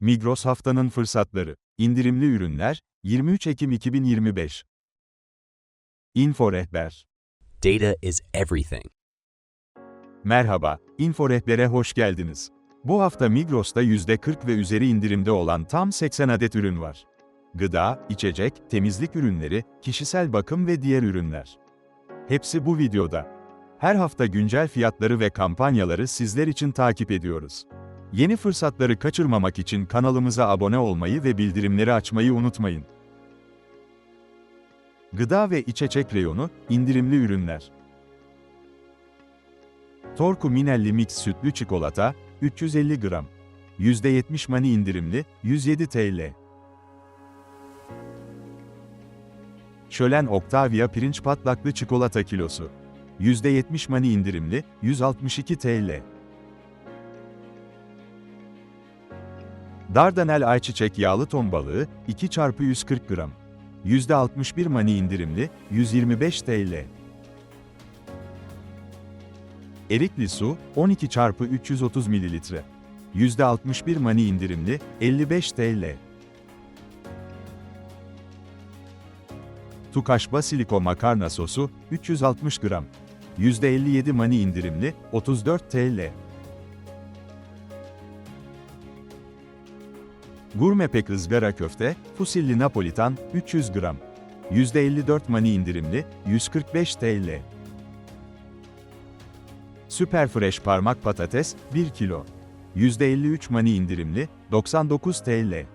Migros haftanın fırsatları. İndirimli ürünler 23 Ekim 2025. Info rehber. Data is everything. Merhaba, Info Rehber'e hoş geldiniz. Bu hafta Migros'ta %40 ve üzeri indirimde olan tam 80 adet ürün var. Gıda, içecek, temizlik ürünleri, kişisel bakım ve diğer ürünler. Hepsi bu videoda. Her hafta güncel fiyatları ve kampanyaları sizler için takip ediyoruz. Yeni fırsatları kaçırmamak için kanalımıza abone olmayı ve bildirimleri açmayı unutmayın. Gıda ve içecek reyonu, indirimli ürünler. Torku Minelli Mix sütlü çikolata, 350 gram. %70 mani indirimli, 107 TL. Şölen Octavia pirinç patlaklı çikolata kilosu. %70 mani indirimli, 162 TL. Dardanel ayçiçek yağlı ton balığı, 2 çarpı 140 gram. %61 mani indirimli, 125 TL. Erikli su, 12 çarpı 330 mililitre. %61 mani indirimli, 55 TL. Tukaş basiliko makarna sosu, 360 gram. %57 mani indirimli, 34 TL. Gurme pek ızgara köfte, fusilli napolitan, 300 gram. %54 mani indirimli, 145 TL. Süper Fresh parmak patates, 1 kilo. %53 mani indirimli, 99 TL.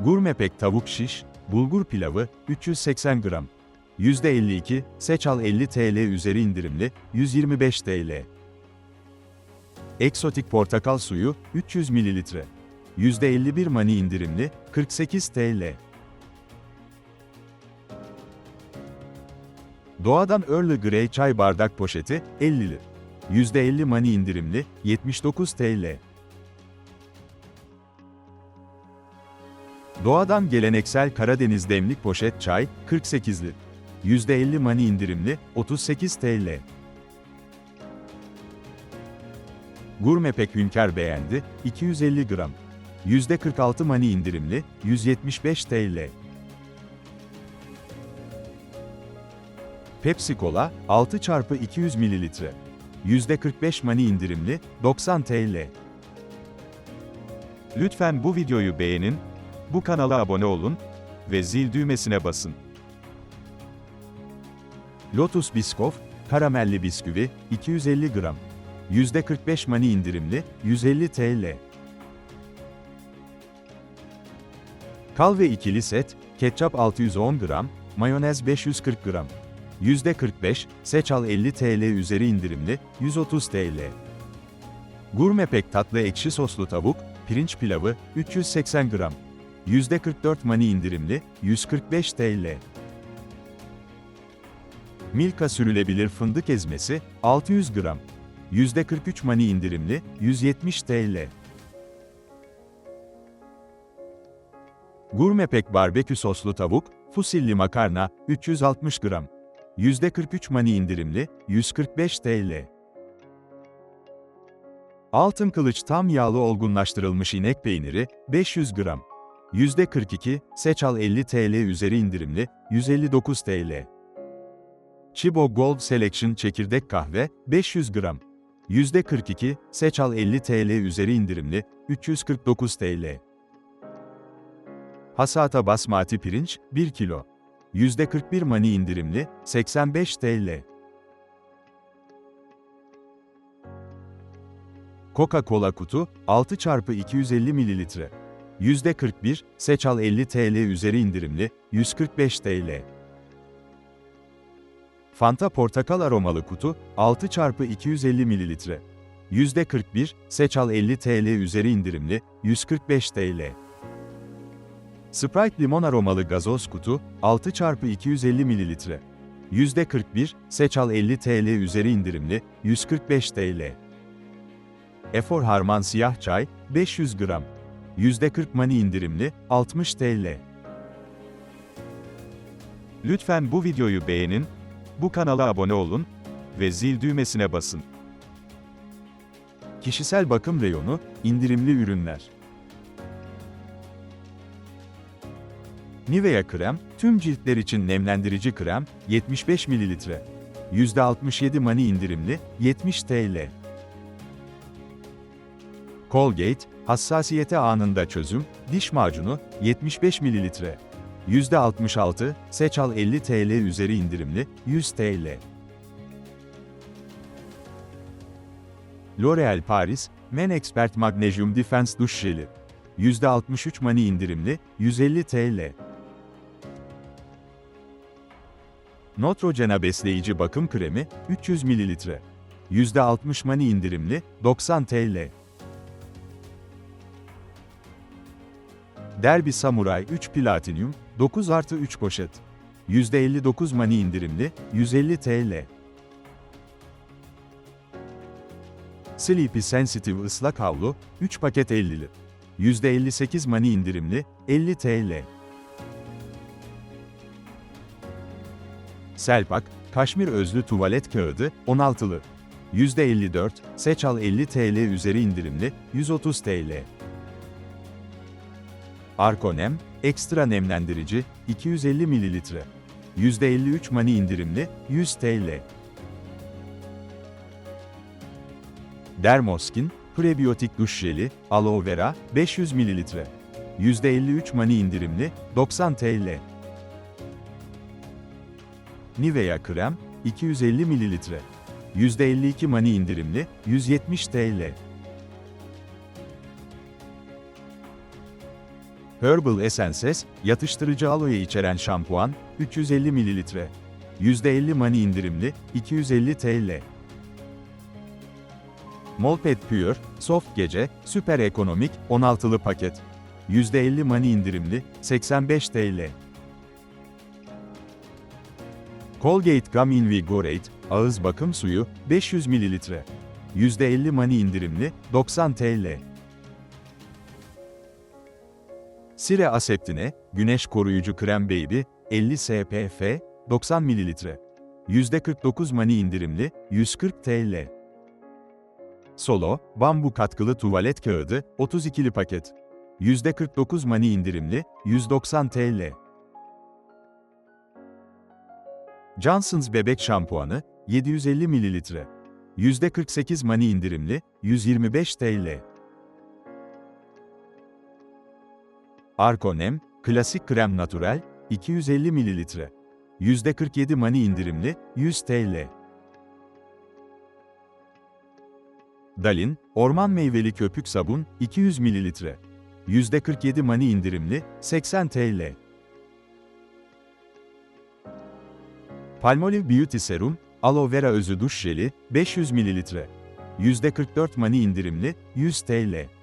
Gurme pek tavuk şiş, bulgur pilavı, 380 gram. %52, seçal 50 TL üzeri indirimli, 125 TL. Eksotik portakal suyu, 300 ml. %51 mani indirimli, 48 TL. Doğadan Earl Grey çay bardak poşeti, 50 lira. %50 mani indirimli, 79 TL. Doğadan geleneksel Karadeniz demlik poşet çay, 48 lira. %50 mani indirimli, 38 TL. Gurme pek hünkar beğendi, 250 gram. %46 mani indirimli, 175 TL. Pepsi Cola, 6 çarpı 200 mililitre. %45 mani indirimli, 90 TL. Lütfen bu videoyu beğenin, bu kanala abone olun ve zil düğmesine basın. Lotus Biscoff, karamelli bisküvi, 250 gram. %45 mani indirimli, 150 TL. Kalve ikili set, ketçap 610 gram, mayonez 540 gram. %45, seçal 50 TL üzeri indirimli, 130 TL. Gurme pek tatlı ekşi soslu tavuk, pirinç pilavı, 380 gram. %44 mani indirimli, 145 TL. Milka sürülebilir fındık ezmesi, 600 gram. %43 mani indirimli, 170 TL. Gurme pek barbekü soslu tavuk, fusilli makarna, 360 gram. %43 mani indirimli, 145 TL. Altın kılıç tam yağlı olgunlaştırılmış inek peyniri, 500 gram. %42, seçal 50 TL üzeri indirimli, 159 TL. Chibo Gold Selection çekirdek kahve, 500 gram. %42, seçal 50 TL üzeri indirimli, 349 TL. Hasata basmati pirinç, 1 kilo. %41 mani indirimli, 85 TL. Coca-Cola kutu, 6 çarpı 250 mililitre. %41, seçal 50 TL üzeri indirimli, 145 TL. Fanta portakal aromalı kutu, 6 çarpı 250 mililitre. %41, seçal 50 TL üzeri indirimli, 145 TL. Sprite limon aromalı gazoz kutu, 6 çarpı 250 mililitre. %41, seçal 50 TL üzeri indirimli, 145 TL. Efor Harman siyah çay, 500 gram. %40 mani indirimli, 60 TL. Lütfen bu videoyu beğenin, bu kanala abone olun ve zil düğmesine basın. Kişisel bakım reyonu, indirimli ürünler. Nivea krem, tüm ciltler için nemlendirici krem, 75 ml. %67 mani indirimli, 70 TL. Colgate, hassasiyete anında çözüm, diş macunu, 75 ml. %66, Seçal 50 TL üzeri indirimli, 100 TL. L'Oréal Paris, Men Expert Magnesium Defense Duş Jeli. %63 mani indirimli, 150 TL. Neutrogena besleyici bakım kremi, 300 ml. %60 mani indirimli, 90 TL. Derby Samurai 3 Platinum, 9 artı 3 poşet. %59 mani indirimli, 150 TL. Sleepy Sensitive ıslak havlu, 3 paket 50'li. %58 mani indirimli, 50 TL. Selpak, kaşmir özlü tuvalet kağıdı, 16'lı. %54, Seçal 50 TL üzeri indirimli, 130 TL. Arkonem, ekstra nemlendirici, 250 ml. %53 mani indirimli, 100 TL. Dermoskin, prebiyotik duş jeli, aloe vera, 500 ml. %53 mani indirimli, 90 TL. Nivea krem, 250 ml. %52 mani indirimli, 170 TL. Herbal Essences, yatıştırıcı aloe içeren şampuan, 350 ml. %50 mani indirimli, 250 TL. Molpet Pure, Soft Gece, Süper Ekonomik, 16'lı paket. %50 mani indirimli, 85 TL. Colgate Gum Invigorate, ağız bakım suyu, 500 ml. %50 mani indirimli, 90 TL. Sire Aseptine, güneş koruyucu krem baby, 50 SPF, 90 ml. %49 mani indirimli, 140 TL. Solo, bambu katkılı tuvalet kağıdı, 32'li paket. %49 mani indirimli, 190 TL. Johnson's bebek şampuanı, 750 ml. %48 mani indirimli, 125 TL. Arkonem, klasik krem natürel, 250 ml. %47 mani indirimli, 100 TL. Dalin, orman meyveli köpük sabun, 200 ml. %47 mani indirimli, 80 TL. Palmolive Beauty Serum, aloe vera özü duş jeli, 500 ml. %44 mani indirimli, 100 TL.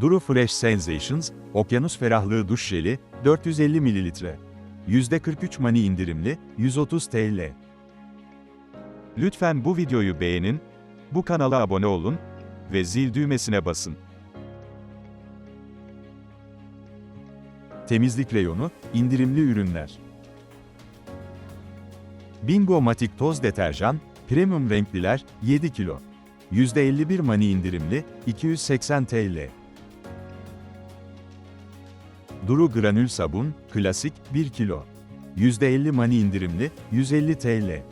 Duru Fresh Sensations, okyanus ferahlığı duş jeli, 450 ml. %43 mani indirimli, 130 TL. Lütfen bu videoyu beğenin, bu kanala abone olun ve zil düğmesine basın. Temizlik reyonu, indirimli ürünler. Bingo Matic toz deterjan, premium renkliler, 7 kilo. %51 mani indirimli, 280 TL. Duru granül sabun, klasik, 1 kilo. %50 mani indirimli, 150 TL.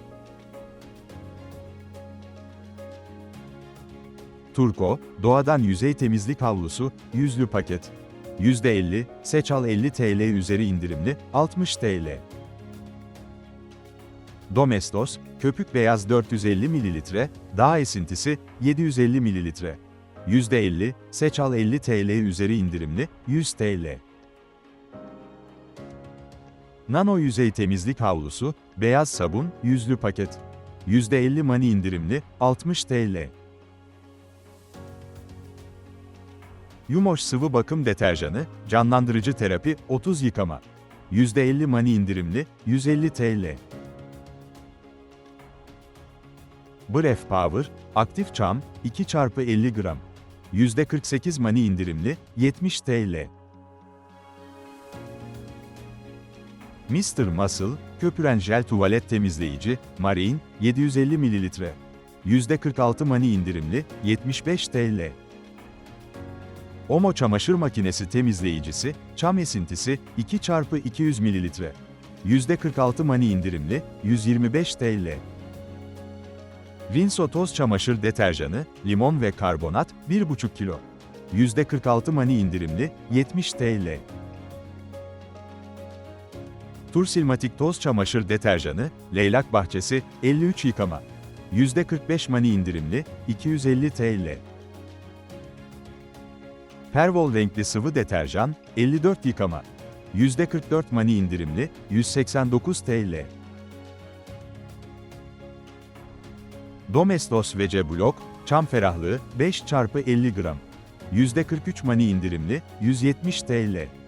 Turko, doğadan yüzey temizlik havlusu, yüzlü paket. %50, Seçal 50 TL üzeri indirimli, 60 TL. Domestos, köpük beyaz 450 ml, dağ esintisi, 750 ml. %50, Seçal 50 TL üzeri indirimli, 100 TL. Nano yüzey temizlik havlusu, beyaz sabun, yüzlü paket. %50 mani indirimli, 60 TL. Yumoş sıvı bakım deterjanı, canlandırıcı terapi, 30 yıkama. %50 mani indirimli, 150 TL. Bref Power, aktif çam, 2x50 gram. %48 mani indirimli, 70 TL. Mr. Muscle, köpüren jel tuvalet temizleyici, Marine, 750 ml. %46 mani indirimli, 75 TL. Omo çamaşır makinesi temizleyicisi, çam esintisi, 2 x 200 ml. %46 mani indirimli, 125 TL. Rinso toz çamaşır deterjanı, limon ve karbonat, 1,5 kilo. %46 mani indirimli, 70 TL. Tursilmatik toz çamaşır deterjanı, leylak bahçesi, 53 yıkama. %45 mani indirimli, 250 TL. Pervol renkli sıvı deterjan, 54 yıkama. %44 mani indirimli, 189 TL. Domestos Vece Blok, çam ferahlığı, 5 x 50 gram. %43 mani indirimli, 170 TL.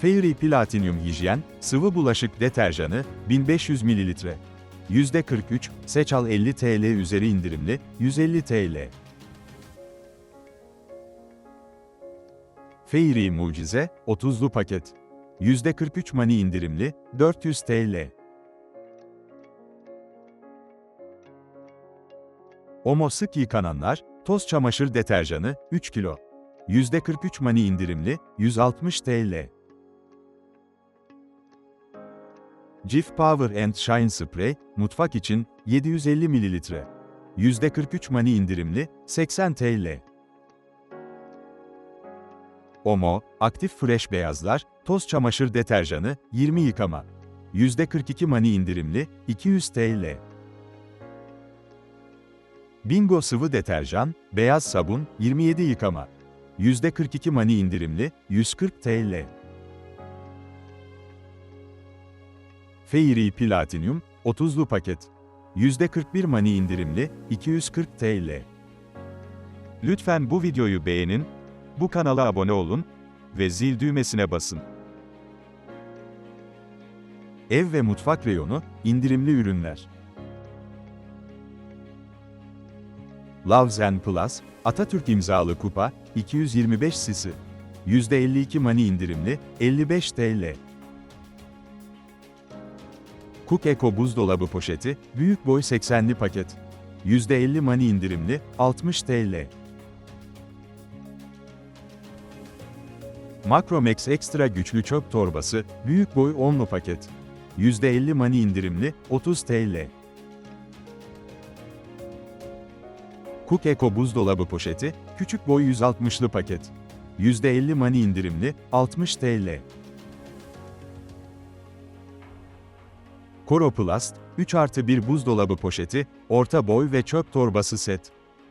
Fairy Platinum Hijyen, sıvı bulaşık deterjanı, 1500 ml. %43, Seçal 50 TL üzeri indirimli, 150 TL. Fairy Mucize, 30'lu paket. %43 mani indirimli, 400 TL. Omo sık yıkananlar, toz çamaşır deterjanı, 3 kilo. %43 mani indirimli, 160 TL. Jif Power and Shine Spray, mutfak için, 750 ml. %43 mani indirimli, 80 TL. Omo, aktif fresh beyazlar, toz çamaşır deterjanı, 20 yıkama. %42 mani indirimli, 200 TL. Bingo sıvı deterjan, beyaz sabun, 27 yıkama. %42 mani indirimli, 140 TL. Fairy Platinum, 30'lu paket. %41 mani indirimli, 240 TL. Lütfen bu videoyu beğenin, bu kanala abone olun ve zil düğmesine basın. Ev ve mutfak reyonu, indirimli ürünler. Loves and Plus, Atatürk imzalı kupa, 225 cc. %52 mani indirimli, 55 TL. Cook Eco buzdolabı poşeti, büyük boy 80'li paket. %50 mani indirimli, 60 TL. Macromex Extra güçlü çöp torbası, büyük boy 10'lu paket. %50 mani indirimli, 30 TL. Cook Eco buzdolabı poşeti, küçük boy 160'lı paket. %50 mani indirimli, 60 TL. Coroplast, 3 artı 1 buzdolabı poşeti, orta boy ve çöp torbası set.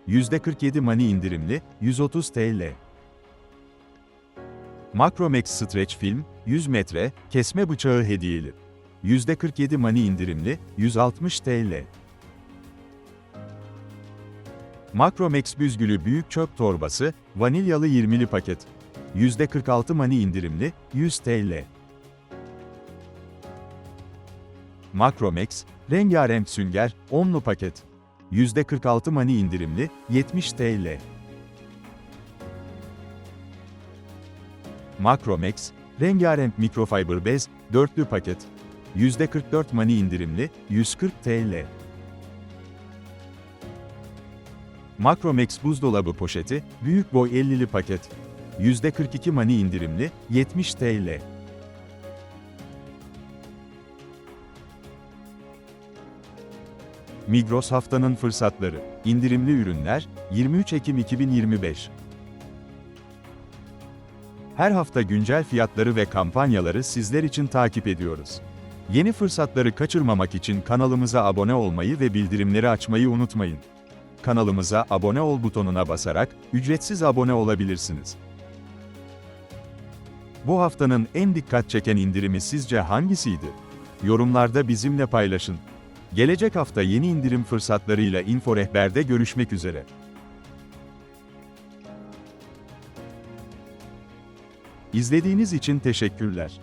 %47 mani indirimli, 130 TL. Macromex Stretch Film, 100 metre, kesme bıçağı hediyeli. %47 mani indirimli, 160 TL. Macromex büzgülü büyük çöp torbası, vanilyalı 20'li paket. %46 mani indirimli, 100 TL. Macromex, rengarenk sünger, 10'lu paket. %46 mani indirimli, 70 TL. Macromex, rengarenk mikrofiber bez, 4'lü paket. %44 mani indirimli, 140 TL. Macromex buzdolabı poşeti, büyük boy 50'li paket. %42 mani indirimli, 70 TL. Migros haftanın fırsatları, indirimli ürünler, 23 Ekim 2025. Her hafta güncel fiyatları ve kampanyaları sizler için takip ediyoruz. Yeni fırsatları kaçırmamak için kanalımıza abone olmayı ve bildirimleri açmayı unutmayın. Kanalımıza abone ol butonuna basarak ücretsiz abone olabilirsiniz. Bu haftanın en dikkat çeken indirimi sizce hangisiydi? Yorumlarda bizimle paylaşın. Gelecek hafta yeni indirim fırsatlarıyla Info Rehber'de görüşmek üzere. İzlediğiniz için teşekkürler.